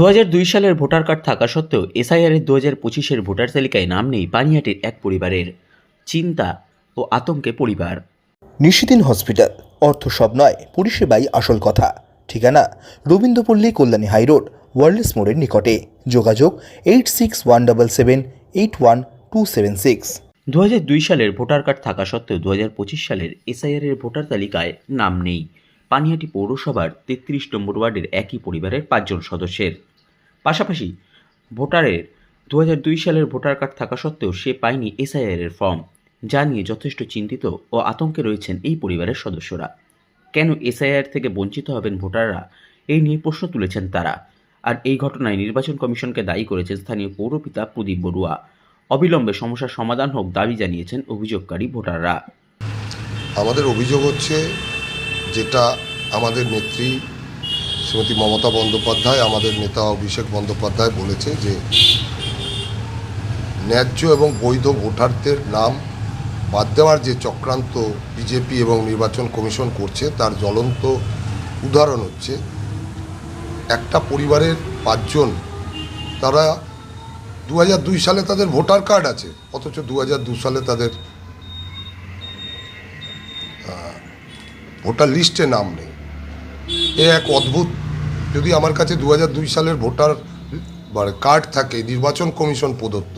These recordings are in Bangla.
দু হাজার দুই সালের ভোটার কার্ড থাকা সত্ত্বেও এসআইআরের দু হাজার পঁচিশের ভোটার তালিকায় নাম নেই পানিহাটির এক পরিবারের। চিন্তা ও আতঙ্কে পরিবার। নিশিদিন হসপিটাল অর্থ সব নয় পরিষেবাই আসল কথা। ঠিকানা রবীন্দ্রপল্লী কল্যাণী হাইরোড ওয়ার্ল্ডস মোড়ের নিকটে। যোগাযোগ eight six one double seven eight one two seven six দু হাজার দুই সালের ভোটার কার্ড থাকা সত্ত্বেও দু হাজার পঁচিশ সালের এসআইআরের ভোটার তালিকায় নাম নেই। পানিহাটি পৌরসভার তেত্রিশ নম্বর ওয়ার্ডের একই পরিবারের পাঁচজন সদস্যের। পাশাপাশি ভোটারের দু সালের ভোটার কার্ড থাকা সত্ত্বেও সে পায়নি এসআইআরের ফর্ম, যা নিয়ে যথেষ্ট চিন্তিত ও আতঙ্কে রয়েছেন এই পরিবারের সদস্যরা। কেন এসআইআর থেকে বঞ্চিত হবেন ভোটাররা এই নিয়ে প্রশ্ন তুলেছেন তারা। আর এই ঘটনায় নির্বাচন কমিশনকে দায়ী করেছেন স্থানীয় পৌরপিতা প্রদীপ বড়ুয়া। অবিলম্বে সমস্যার সমাধান হোক দাবি জানিয়েছেন অভিযোগকারী ভোটাররা। আমাদের অভিযোগ হচ্ছে, যেটা আমাদের নেত্রী শ্রীমতী মমতা বন্দ্যোপাধ্যায়, আমাদের নেতা অভিষেক বন্দ্যোপাধ্যায় বলেছে যে, ন্যায্য এবং বৈধ ভোটারদের নাম বাদ দেওয়ার যে চক্রান্ত বিজেপি এবং নির্বাচন কমিশন করছে, তার জ্বলন্ত উদাহরণ হচ্ছে, একটা পরিবারের পাঁচজন, তারা দু দুই সালে তাদের ভোটার কার্ড আছে, অথচ দু দু সালে তাদের ভোটার লিস্টে নাম নেই। এ এক অদ্ভুত যদি আমার কাছে দু সালের ভোটার মানে কার্ড থাকে, নির্বাচন কমিশন প্রদত্ত,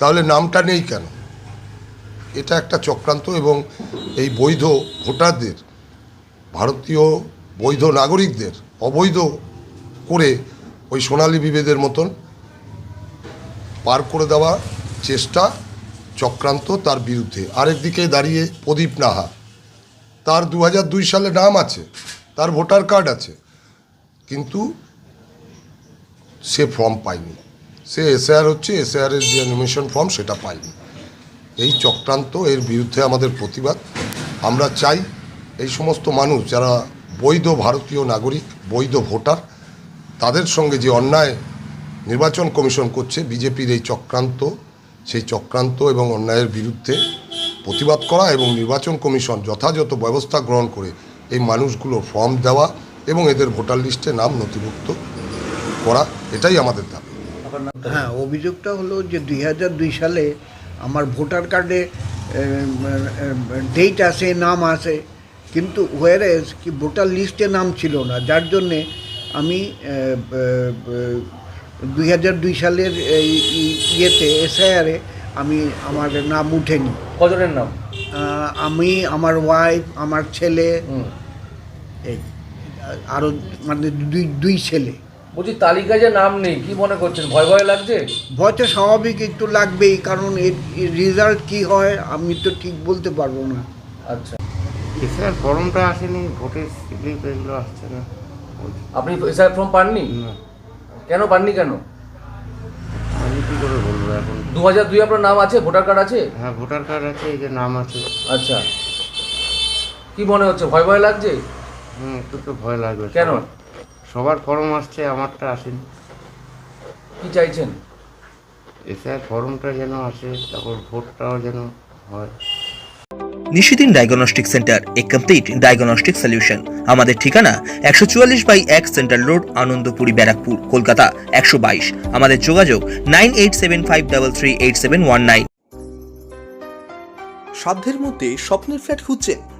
তাহলে নামটা নেই কেন? এটা একটা চক্রান্ত এবং এই বৈধ ভোটারদের, ভারতীয় বৈধ নাগরিকদের অবৈধ করে ওই সোনালী বিভেদের মতন পার করে দেওয়ার চেষ্টা, চক্রান্ত তার বিরুদ্ধে। আরেকদিকে দাঁড়িয়ে প্রদীপ নাহা, তার দু সালে নাম আছে, তার ভোটার কার্ড আছে কিন্তু সে ফর্ম পায়নি। সে এসআর হচ্ছে এসআরের যে অ্যানিমেশন ফর্ম সেটা পায়নি। এই চক্রান্ত, এর বিরুদ্ধে আমাদের প্রতিবাদ। আমরা চাই এই সমস্ত মানুষ যারা বৈধ ভারতীয় নাগরিক, বৈধ ভোটার, তাদের সঙ্গে যে অন্যায় নির্বাচন কমিশন করছে, বিজেপির এই চক্রান্ত, সেই চক্রান্ত এবং অন্যায়ের বিরুদ্ধে প্রতিবাদ করা এবং নির্বাচন কমিশন যথাযথ ব্যবস্থা গ্রহণ করে এই মানুষগুলোর ফর্ম দেওয়া এবং এদের ভোটার লিস্টে নাম নথিভুক্ত করা এটাই আমাদের দাবি। হ্যাঁ অভিযোগটা হলো যে দুই হাজার দুই সালে আমার ভোটার কার্ডে ডেট আছে নাম আছে কিন্তু হোয়ারেজ কি ভোটার লিস্টে নাম ছিল না যার জন্যে আমি দুই হাজার দুই সালের ইয়েতে এসআইআরে আমি আমার নাম উঠেনি। কজনের নাম? আমি আমার ওয়াইফ আমার ছেলে হুম। এই। আরও মানে দুই দুই ছেলে। বলছি তালিকায় যে নাম নেই কি মনে করছেন? ভয় ভয় লাগছে? ভয় তো স্বাভাবিক একটু লাগবেই কারণ এর রেজাল্ট কি হয় আমি তো ঠিক বলতে পারব না। আচ্ছা। এসআর ফর্মটা আসেনি ভোটের স্লিপ এগুলো আসছে না। আপনি এসআই ফর্ম পাননি? কেন পাননি কেন? আমি কী করে বলব এখন? দু হাজার দুই আপনার নাম আছে? ভোটার কার্ড আছে? হ্যাঁ ভোটার কার্ড আছে এই যে নাম আছে। আচ্ছা। কি মনে হচ্ছে? ভয় ভয় লাগছে? হুম একটু তো ভয় লাগবে। কেন? সবার- ফর্ম আসছে আমারটা আসেনি। কি চাইছেন? এসআর ফর্মটা যেন আসে তারপর ভোটটাও যেন হয়। নিশিদিন ডায়াগনস্টিক সেন্টার এ কমপ্লিট ডায়াগনস্টিক সলিউশন আমাদের ঠিকানা একশো চুয়াল্লিশ বাই এক সেন্ট্রাল রোড আনন্দপুরি ব্যারাকপুর কলকাতা একশো বাইশ। আমাদের যোগাযোগ nine eight seven five double three eight seven one nine. সাধ্যের মধ্যে স্বপ্নের ফ্ল্যাট খুঁজছেন?